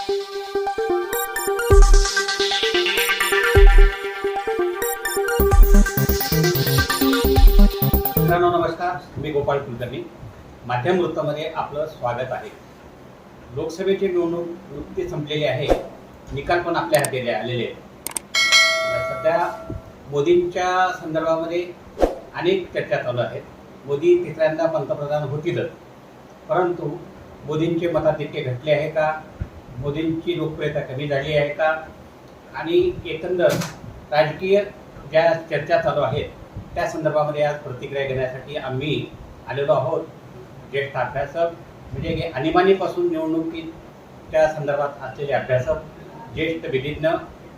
मित्रांनो नमस्कार. मी गोपाळ कुलकर्णी. माध्यम वृत्तामध्ये आपलं स्वागत आहे. लोकसभेची निवडणूक नुकती संपलेली आहे. निकाल पण आपल्या हाती आलेले आहेत. सध्या मोदींच्या संदर्भामध्ये अनेक चर्चा चालू आहेत. मोदी तिसऱ्यांदा पंतप्रधान होतीलच. परंतु मोदींचे मताधिक्य घटले आहे का? मोदींची लोकप्रियता कमी झाली आहे का? आणि एकंदर राजकीय ज्या चर्चा चालू आहेत त्या संदर्भामध्ये आज प्रतिक्रिया घेण्यासाठी आम्ही आलेलो आहोत. ज्येष्ठ अभ्यासक म्हणजे की आणीबाणीपासून निवडणुकीच्या संदर्भात असलेले अभ्यासक ज्येष्ठ विधिज्ञ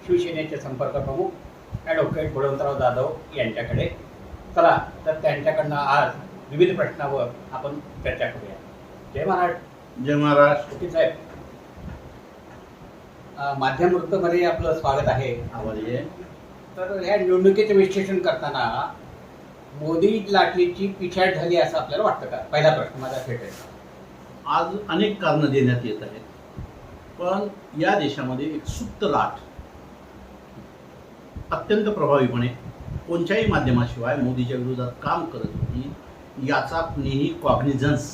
शिवसेनेचे संपर्क प्रमुख ॲडव्होकेट बळवंतराव जाधव यांच्याकडे. चला तर त्यांच्याकडनं आज विविध प्रश्नावर आपण चर्चा करूया. जय महाराज जय महाराज ओके साहेब. माध्यम वृत्तमध्ये आपलं स्वागत आहे. तर ह्या निवडणुकीचं विश्लेषण करताना मोदी लाटलीची पिछाड झाली असं आपल्याला वाटतं का? पहिला प्रश्न माझा थेट आहे. आज अनेक कारणं देण्यात येत आहेत. पण या देशामध्ये एक सुप्त लाट अत्यंत प्रभावीपणे कोणत्याही माध्यमाशिवाय मोदीच्या विरोधात काम करत होती याचा कुणीही कॉग्निझन्स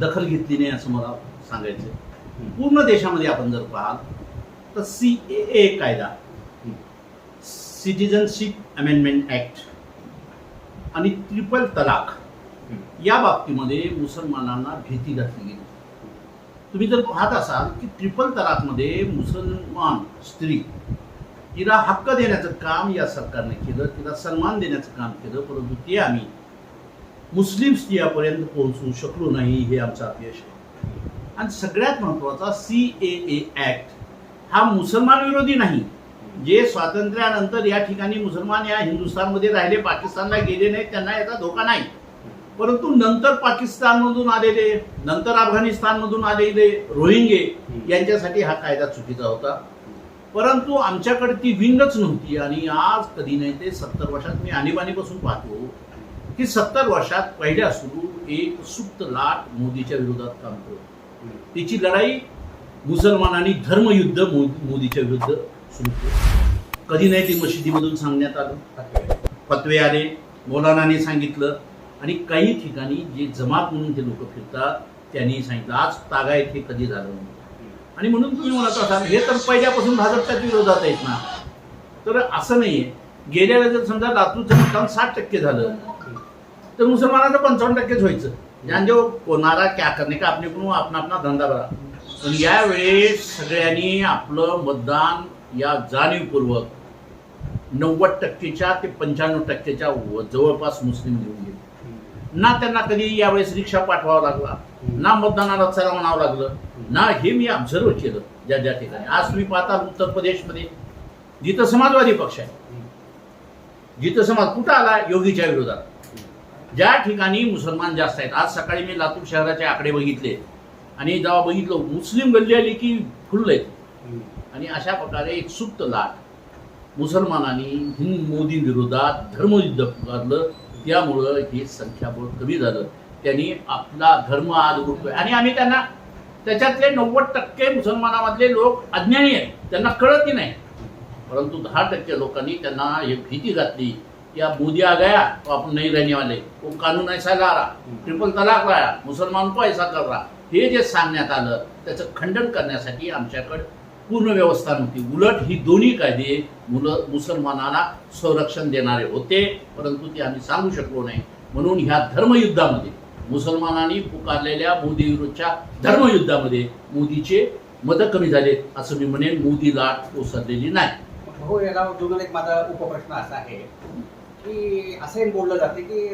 दखल घेतली नाही असं मला सांगायचं. पूर्ण देशामध्ये आपण जर पाहाल तर सी ए ए कायदा. सिटिझनशिप अमेंडमेंट ॲक्ट आणि ट्रिपल तलाक या बाबतीमध्ये मुसलमानांना भीती घातली गेली. तुम्ही जर पाहत असाल की ट्रिपल तलाकमध्ये मुसलमान स्त्री तिला हक्क देण्याचं काम या सरकारने केलं तिला सन्मान देण्याचं काम केलं परंतु ते आम्ही मुस्लिम स्त्रियापर्यंत पोहोचू शकलो नाही हे आमचं अपयश आहे. आणि सगळ्यात महत्त्वाचा सी ए ए ॲक्ट हा मुसलमान विरोधी नाही. जे स्वातंत्र्यानंतर या ठिकाणी मुसलमान या हिंदुस्थानमध्ये राहिले पाकिस्तानला गेले नाही त्यांना याचा धोका नाही. परंतु नंतर पाकिस्तानमधून आलेले नंतर अफगाणिस्तानमधून आलेले रोहिंगे यांच्यासाठी हा कायदा चुकीचा होता. परंतु आमच्याकडे ती विंगच नव्हती आणि आज कधी नाही ते सत्तर वर्षात मी आणीबाणीपासून पाहतो की सत्तर वर्षात पहिल्या सुरू एक सुप्त लाट मोदीच्या विरोधात काम करतो तिची लढाई मुसलमानांनी धर्मयुद्ध मोदीच्या विरुद्ध सुरू केलं. कधी नाही ते मशिदीमधून सांगण्यात आलं. फतवे आले मौलानाने सांगितलं. आणि काही ठिकाणी जे जमात म्हणून ते लोक फिरतात त्यांनी सांगितलं आज तागा येथे कधी झालं नाही. आणि म्हणून तुम्ही म्हणत असाल हे तर पहिल्यापासून भाजपच्याच विरोधात आहेत ना. तर असं नाहीये. गेल्या वेळेला जर समजा लातूरचं मतदान साठ टक्के झालं. तर मुसलमानाचं पंचावन्न टक्केच व्हायचं. ज्यांजो कोणाला क्या करणे का आपण कोण आपला आपला धंदा बरा पण यावेळेस सगळ्यांनी आपलं मतदान या जाणीवपूर्वक नव्वद टक्केच्या ते पंच्याण्णव टक्केच्या व- जवळपास मुस्लिम घेऊन गेले. ना त्यांना कधी यावेळेस रिक्षा पाठवावा लागला ना मतदानाला चला म्हणावं लागलं ना हे मी ऑब्झर्व केलं ज्या ज्या ठिकाणी. आज तुम्ही पाहता उत्तर प्रदेशमध्ये जिथं समाजवादी पक्ष आहे जिथं समाज कुठं आला? योगीच्या विरोधात. ज्या ठिकाणी मुसलमान जास्त आहेत. आज सकाळी मी लातूर शहराचे आकडे बघितले. आणि जेव्हा बघितलं मुस्लिम गल्ली आली की फुलले आणि अशा प्रकारे एक सुप्त लाट मुसलमानांनी हिंद मोदी विरोधात धर्मयुद्ध पुकारलं त्यामुळं हे संख्याबळ कमी झालं. त्यांनी आपला धर्म आज उडतोय आणि आम्ही त्यांना त्याच्यातले नव्वद टक्के मुसलमानामधले लोक अज्ञानी आहेत. त्यांना कळतही नाही. परंतु दहा टक्के लोकांनी त्यांना हे भीती घातली. कि अब मोदी आ गया तो आपण नहीं रहने वाले वो कानून ऐसा ला रहा ट्रिपल तलाक लाया मुसलमान को ऐसा कर रहा. हे जे सांगण्यात आलं त्याचं खंडन करण्यासाठी आमच्याकडे पूर्ण व्यवस्था नव्हती. उलट ही दोन्ही कायदे मुलं मुसलमानांना संरक्षण देणारे होते परंतु ते आम्ही सांगू शकलो नाही. म्हणून ह्या धर्मयुद्धामध्ये मुसलमानांनी पुकारलेल्या मोदीविरुद्धच्या धर्मयुद्धामध्ये मोदीचे मत कमी झाले असं मी म्हणेन मोदी लाट ओसरलेली नाही. हो याला जोडून एक माझा उपप्रश्न असा आहे की असंही बोललं जाते की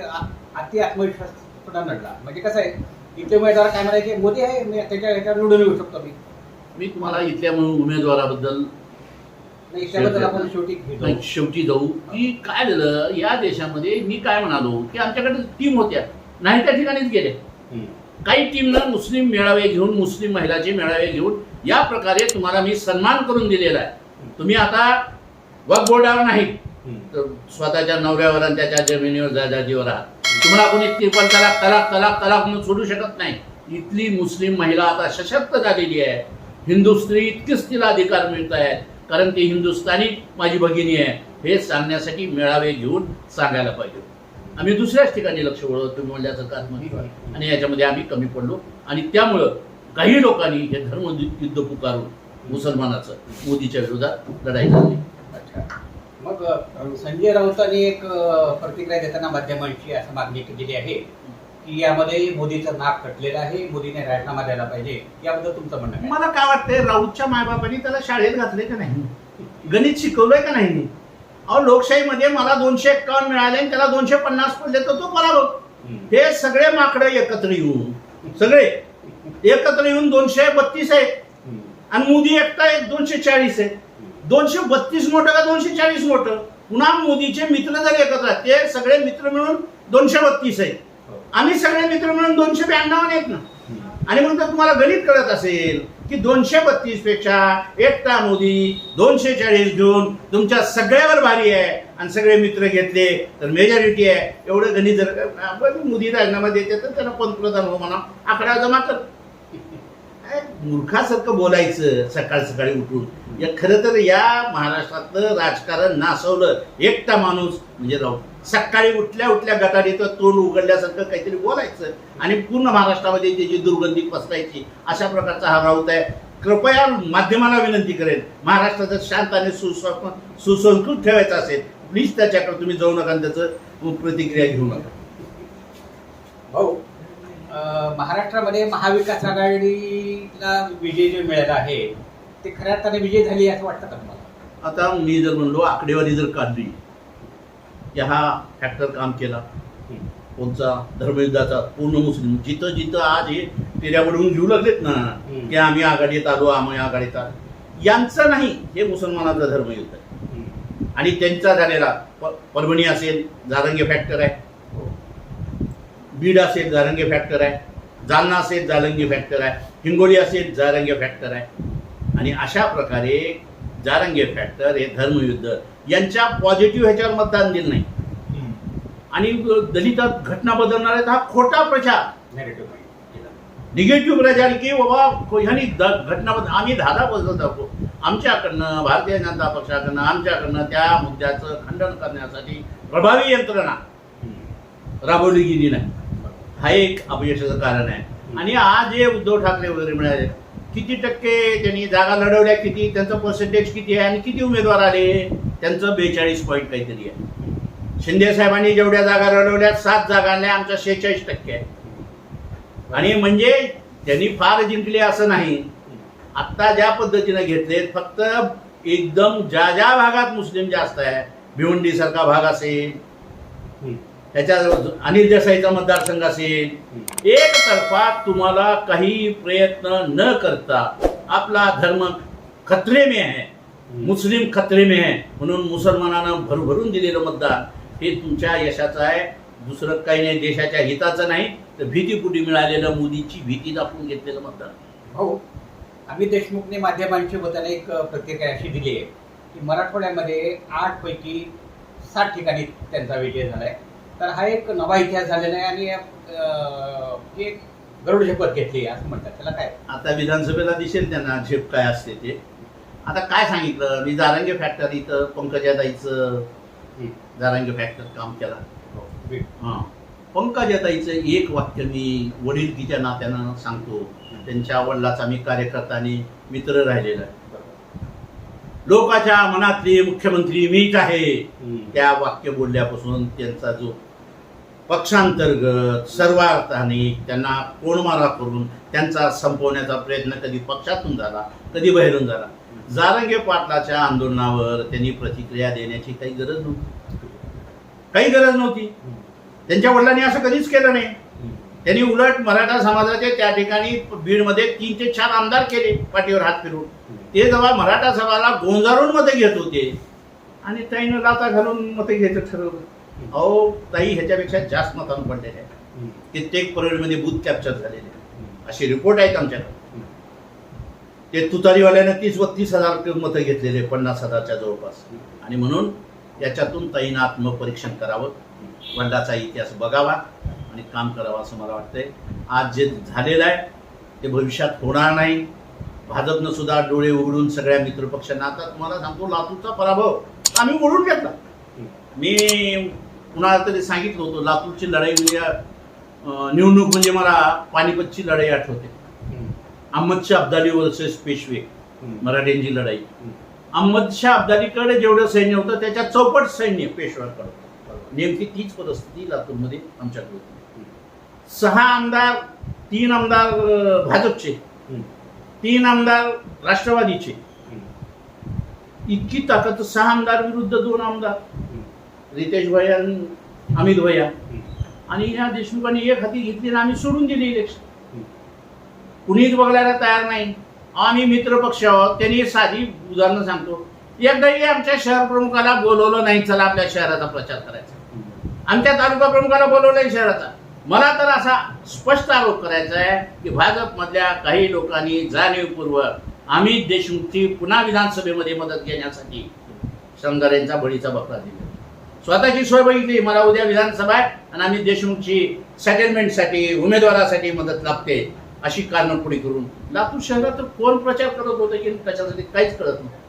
अति आत्मविश्वास नडला. म्हणजे कसं आहे इथे उमेदवार काय म्हणायचे? मोदी आहे मी त्याच्या ह्याच्यावर निवडून येऊ शकतो मी. मी तुम्हाला इथल्या म्हणून उमेदवाराबद्दल नाही त्याबद्दल आपण शेवटी घेतो. नाही, शेवटी जाऊ. की काय झालं या देशामध्ये मी काय म्हणालो की आमच्याकडे टीम होत्या. नाही त्या ठिकाणीच गेले. हम्म. काही टीमनं मुस्लिम मेळावे घेऊन मुस्लिम महिलाचे मेळावे घेऊन या प्रकारे तुम्हाला मी सन्मान करून दिलेला आहे. तुम्ही आता वक बोर्डावर नाही. स्वतःच्या नवऱ्यावर आणि त्याच्या जमिनीवर जाजाजीवर आहात तुम्हाला कोणी त्रिपल तलाक तलाक तलाक तलाक म्हणून सोडू शकत नाही. इथली मुस्लिम महिला आता सशक्त झालेली आहे. हिंदू स्त्री इतकीच तिला अधिकार मिळत आहेत कारण ती हिंदुस्थानी माझी भगिनी आहे. हे सांगण्यासाठी मेळावे घेऊन सांगायला पाहिजे. आम्ही दुसऱ्याच ठिकाणी लक्ष वळवतो तुम्ही म्हणल्याचं कारण आणि याच्यामध्ये आम्ही कमी पडलो. आणि त्यामुळं काही लोकांनी हे धर्म युद्ध पुकारून मुसलमानाचं मोदीच्या विरोधात लढाई झाली अच्छा. मग संजय राऊतांनी एक प्रतिक्रिया देताना माध्यमांची असं मागणी केलेली आहे की यामध्ये मोदीचं नाक कटलेलं आहे मोदीने राजीनामा द्यायला पाहिजे. याबद्दल तुमचं म्हणणं मला काय वाटतंय राऊतच्या मायबापांनी त्याला शाळेत घातले का नाही? गणित शिकवलंय का नाही? अहो लोकशाहीमध्ये मला दोनशे एक्कावन्न मिळाले आणि त्याला दोनशे पन्नास पडले तर तो हम्म. हे सगळे माकडं एकत्र येऊन सगळे एकत्र येऊन दोनशे बत्तीस आहे हम्म. आणि मोदी एकटा एक दोनशे चाळीस आहे दोनशे बत्तीस मोठं का दोनशे चाळीस मोठं? पुन्हा मोदीचे मित्र जर एकत्र ते सगळे मित्र मिळून दोनशे बत्तीस आहेत. हो. आम्ही सगळे मित्र मिळून दोनशे ब्याण्णव आहेत ना. आणि जर तुम्हाला गणित कळत असेल की दोनशे बत्तीसपेक्षा एकटा मोदी दोनशे चाळीस घेऊन तुमच्या सगळ्यावर भारी आहे आणि सगळे मित्र घेतले तर मेजॉरिटी आहे. एवढं गणित जर मोदी राजीनामा देते तर त्यांना पंतप्रधान हो म्हणा. आकडा जमा कर. काय मूर्खासारखं बोलायचं सकाळ सकाळी उठून? या खरं तर या महाराष्ट्रातलं राजकारण नासवलं. एकटा माणूस म्हणजे राहू सकाळी उठल्या उठल्या गटारीचं तोंड उघडल्यासारखं काहीतरी बोलायचं आणि पूर्ण महाराष्ट्रामध्ये त्याची दुर्गंधी पसरायची अशा प्रकारचा हा राऊत आहे. कृपया माध्यमाला विनंती करेन. महाराष्ट्राचं शांत आणि सुस्व सुसंस्कृत ठेवायचं असेल प्लीज त्याच्याकडे तुम्ही जाऊ नका आणि त्याचं प्रतिक्रिया घेऊ नका. भाऊ महाराष्ट्रामध्ये महाविकास आघाडीला विजय जो मिळाला आहे ते खऱ्या अर्थाने विजय झाली असं वाटतं का तुम्हाला? आता मी जर म्हणलो आकडेवारी जर काढली की हा फॅक्टर काम केला. कोणचा? धर्मयुद्धाचा पूर्ण मुस्लिम. जिथं जिथं आज हे पेऱ्यावरून घेऊ लागलेत ना. की आम्ही आघाडीत आलो आम्ही आघाडीत आलो. यांचं नाही हे मुसलमानाचं धर्मयुद्ध आहे. आणि त्यांचा झालेला परभणी असेल जारंगे फॅक्टर आहे. बीड असेल जारंगे फॅक्टर आहे. जालना असेल जारंगे फॅक्टर आहे. हिंगोली असेल जारंगे फॅक्टर आहे. आणि अशा प्रकारे जारंगे फॅक्टर हे धर्मयुद्ध यांच्या पॉझिटिव्ह ह्याच्यावर मतदान दिलं नाही. आणि दलितात घटना बदलणार आहेत हा खोटा प्रचार. नेगेटिव्ह निगेटिव्ह प्रचार की बाबा ह्यांनी घटना बदल आम्ही धारा बदलत आहोत. आमच्याकडनं भारतीय जनता पक्षाकडनं आमच्याकडनं त्या मुद्द्याचं खंडन करण्यासाठी प्रभावी यंत्रणा राबवली गेली नाही. हा एक अपयशाचं कारण आहे. आणि आज जे उद्धव ठाकरे वगैरे मिळाले किती टक्के त्यांनी जागा लढवल्या किती त्यांचं पर्सेंटेज किती आहे आणि किती उमेदवार आले? त्यांचं बेचाळीस पॉईंट काहीतरी आहे. शिंदे साहेबांनी जेवढ्या जागा लढवल्या सात जागा आणल्या आमच्या शेहेचाळीस टक्के आहे. आणि म्हणजे त्यांनी फार जिंकले असं नाही. आत्ता ज्या पद्धतीने घेतले फक्त एकदम ज्या ज्या भागात मुस्लिम जास्त आहे भिवंडी सारखा भाग असेल त्याच्या अनिल देसाईचा मतदारसंघ असेल. एक तर्फा तुम्हाला काही प्रयत्न न करता आपला धर्म खतरे में आहे मुस्लिम खतरे में आहे. म्हणून मुसलमानांना भरभरून दिलेलं मतदान हे तुमच्या यशाचं आहे. दुसरं काही नाही देशाच्या हिताचं नाही. तर भीतीपुटी मिळालेलं मोदीची भीती दाखवून घेतलेलं मतदान. भाऊ अमित देशमुखने माध्यमांच्या वतीने एक प्रतिक्रिया अशी दिली आहे की मराठवाड्यामध्ये आठ पैकी सात ठिकाणी त्यांचा विजय झालाय. तर हा एक नवा इतिहास झालेला आहे आणि अं, हे गरुड झेपत घेतली असं म्हणतात. त्याला काय? आता विधानसभेला दिसेल त्यांना झेप काय असते ते. आता काय सांगितलं? मी जारंगे फॅक्टरी इथं पंकजाताईचं जारंगे फॅक्टर काम केला. हां पंकजाताईचं एक वाक्य मी वडीलकीच्या नात्यानं सांगतो. त्यांच्या वडिलाचा मी कार्यकर्ता आणि मित्र राहिलेला आहे. लोकाच्या मनातले मुख्यमंत्री मीच आहे. त्या वाक्य बोलल्यापासून त्यांचा जो पक्षांतर्गत सर्वार्थाने त्यांना कोणमारा करून त्यांचा संपवण्याचा प्रयत्न कधी पक्षातून झाला कधी बाहेरून झाला. जारंगे पाटलाच्या आंदोलनावर त्यांनी प्रतिक्रिया देण्याची काही गरज नव्हती. काही गरज नव्हती. त्यांच्या वडिलांनी असं कधीच केलं नाही. त्यांनी उलट मराठा समाजाचे त्या ठिकाणी बीडमध्ये तीन ते चार आमदार केले पाठीवर हात फिरून ते जेव्हा मराठा सभाला गोंजारून मते घेत होते आणि ताईनं लाता घालून मते घ्यायचं ठरवलं. अहो ताई ह्याच्यापेक्षा जास्त मतांना पडलेले आहे कित्येक परेडमध्ये बूथ कॅप्चर झालेले. असे रिपोर्ट आहेत आमच्याकडे. ते तुतारीवाल्यानं तीस बत्तीस हजार मतं घेतलेले पन्नास हजारच्या जवळपास. आणि म्हणून याच्यातून ताईनं आत्मपरीक्षण करावं. वडिलाचा इतिहास बघावा आणि काम करावं असं मला वाटतंय. आज जे झालेलं आहे ते भविष्यात होणार नाही. भाजपनं सुद्धा डोळे उघडून सगळ्या मित्रपक्षांना आता तुम्हाला सांगतो लातूरचा पराभव आम्ही ओढून घेतला. मी कुणाला तरी सांगितलं होतं लातूरची लढाई म्हणजे निवडणूक म्हणजे मला पानिपतची लढाई आठवते. अहमदशाह अब्दाली वर्सेस पेशवे मराठ्यांची लढाई. अहमदशाह अब्दालीकडे जेवढं सैन्य होतं त्याच्या चौपट सैन्य पेशव्याकडे. नेमकी तीच परिस्थिती लातूरमध्ये आमच्याकडे होती. सहा आमदार तीन आमदार भाजपचे तीन आमदार राष्ट्रवादीचे. इतकी ताकद सहा आमदार विरुद्ध दोन आमदार. रितेश भैया अमित भैया. आणि ह्या देशमुखांनी एक हाती घेतली आणि आम्ही सोडून दिली इलेक्शन कुणीच बघायला तयार नाही. आम्ही मित्र पक्ष आहोत. त्यांनी साधी उदाहरणं सांगतो. एकदाही आमच्या शहर प्रमुखाला बोलवलं नाही चला आपल्या शहराचा प्रचार करायचा. आमच्या तालुका प्रमुखाला बोलवलंय शहराचा. मला तर असा स्पष्ट आरोप करायचा आहे की भाजपमधल्या काही लोकांनी जाणीवपूर्वक आम्ही देशमुखची पुन्हा विधानसभेमध्ये मदत घेण्यासाठी श्रमदारांचा बळीचा बकरा दिला. स्वतःची सोय बघितली मला उद्या विधानसभा आहे आणि आम्ही देशमुखची सेटलमेंटसाठी उमेदवारासाठी मदत लागते अशी कारणं पुढे करून. लातूर शहरात तर कोण प्रचार करत होतं की त्याच्यासाठी काहीच कळत नाही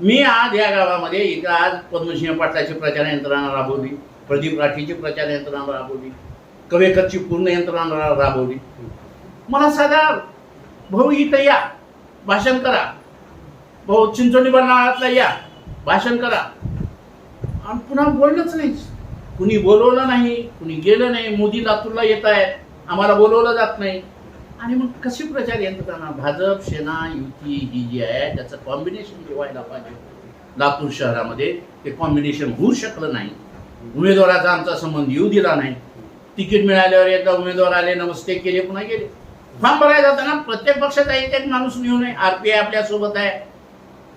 मी आज या गावामध्ये इथं आज पद्मसिंह पाटलाची प्रचार यंत्रणा राबवली प्रदीप राठीची प्रचार यंत्रणा राबवली कवेकरची पूर्ण यंत्रणा राबवली. मला साधा भाऊ इथं या भाषण करा. भाऊ चिंचोली बनाळातला या भाषण करा. आणि पुन्हा बोललंच नाही. कुणी बोलवलं नाही कुणी गेलं नाही मोदी लातूरला येत आहेत आम्हाला बोलवलं जात नाही. आणि मग कशी प्रचार यंत्रणा भाजप सेना युती ही जी आहे त्याचं कॉम्बिनेशन ठेवायला पाहिजे. लातूर शहरामध्ये ते कॉम्बिनेशन होऊ शकलं नाही. उमेदवाराचा आमचा संबंध येऊ दिला नाही. तिकीट मिळाल्यावर एकदा उमेदवार आले नमस्ते केले पुन्हा गेले. फॉर्म भरायला जाताना प्रत्येक पक्षाचा एक एक माणूस नेऊ नये आर पी आय आपल्यासोबत आहे.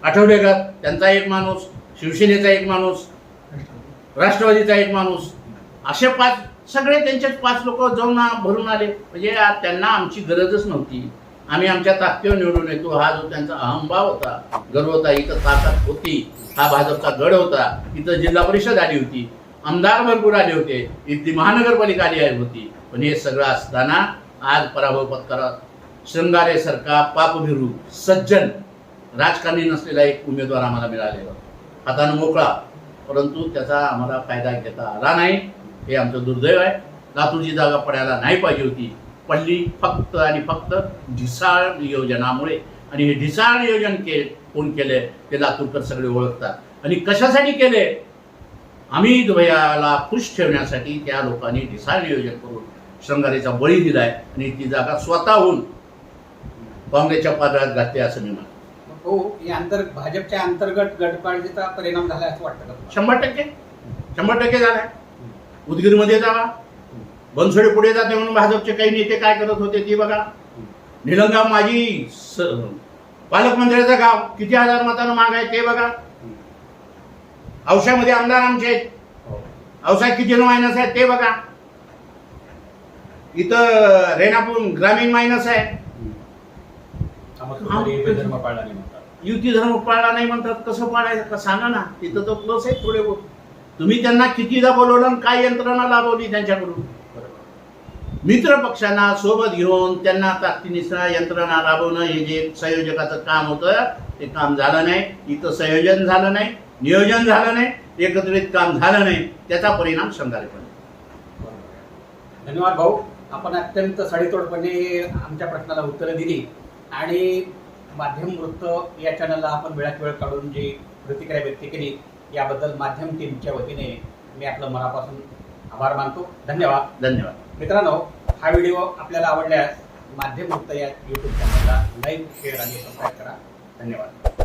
आठवडेकर त्यांचा एक माणूस शिवसेनेचा एक माणूस राष्ट्रवादीचा एक माणूस. असे पाच सगळे त्यांच्यात पाच लोक जाऊन भरून आले. म्हणजे त्यांना आमची गरजच नव्हती. आम्ही आमच्या ताकदीवर निवडून येतो. हा जो त्यांचा अहंभाव होता गर्व होता इथं ताकद होती. हा भाजपचा गड होता. इथं जिल्हा परिषद आली होती. आमदार भरपूर आले होते. इथली महानगरपालिका आली होती. पण हे सगळं असताना आज पराभव पत्करात शृंगारेसारखा पापभिरू सज्जन राजकारणी नसलेला एक उमेदवार आम्हाला मिळालेला. हातानं मोकळा. परंतु त्याचा आम्हाला फायदा घेता आला नाही. हे आमचं दुर्दैव आहे. लातूरची जागा पडायला नाही पाहिजे होती. पडली फक्त आणि फक्त ढिसाळ नियोजनामुळे. आणि हे ढिसाळ नियोजन के कोण केले ते लातूरकर सगळे ओळखतात. आणि कशासाठी केले? आम्ही भैयाला खुश ठेवण्यासाठी त्या लोकांनी ढिसाळ नियोजन करून श्रंगारीचा बळी दिलाय. आणि ती जागा स्वतःहून काँग्रेसच्या पादळात घातली असं मी म्हणतो. हो या अंतर भाजपच्या अंतर्गत गटबाजीचा परिणाम झाला असं वाटतं का तुम्हाला? शंभर टक्के. शंभर टक्के झालाय उदगीरमध्ये जावा. बनसोडे पुढे जाते म्हणून भाजपचे काही नेते काय करत होते ते बघा. निलंगा माझी स- पालकमंत्र्याचं गाव किती हजार मतानं माग आहे ते बघा. औशामध्ये आमदार आमचे आहेत. हो. औसा किती मायनस आहे ते बघा. इथं रेणापूर ग्रामीण मायनस आहे. हा. बेधर्म पाळला नाही म्हणतात युती धर्म पाळला नाही म्हणतात कसं पाळायचं का? सांगा ना. तिथं तो प्लस आहे थोडे बहुत तुम्ही त्यांना कितीदा बोलवलं आणि काय यंत्रणा लाभवली त्यांच्याकडून? मित्र पक्षांना सोबत घेऊन त्यांना ताकदीनिसा यंत्रणा राबवणं हे जे संयोजकाचं काम होतं ते काम झालं नाही. इथं संयोजन झालं नाही नियोजन झालं नाही एकत्रित काम झालं नाही. त्याचा परिणाम शंगारे पण धन्यवाद भाऊ. आपण अत्यंत सडेतोडपणे आमच्या प्रश्नाला उत्तरं दिली. आणि माध्यम वृत्त या चॅनलला आपण वेळात वेळ काढून जी प्रतिक्रिया व्यक्त केली याबद्दल माध्यम टीमच्या वतीने मी आपलं मनापासून आभार मानतो. धन्यवाद. धन्यवाद. मित्रांनो हा व्हिडिओ आपल्याला आवडल्यास माध्यम वृत्त या यूट्यूब चॅनलला लाईक शेअर आणि सबस्क्राईब करा. धन्यवाद.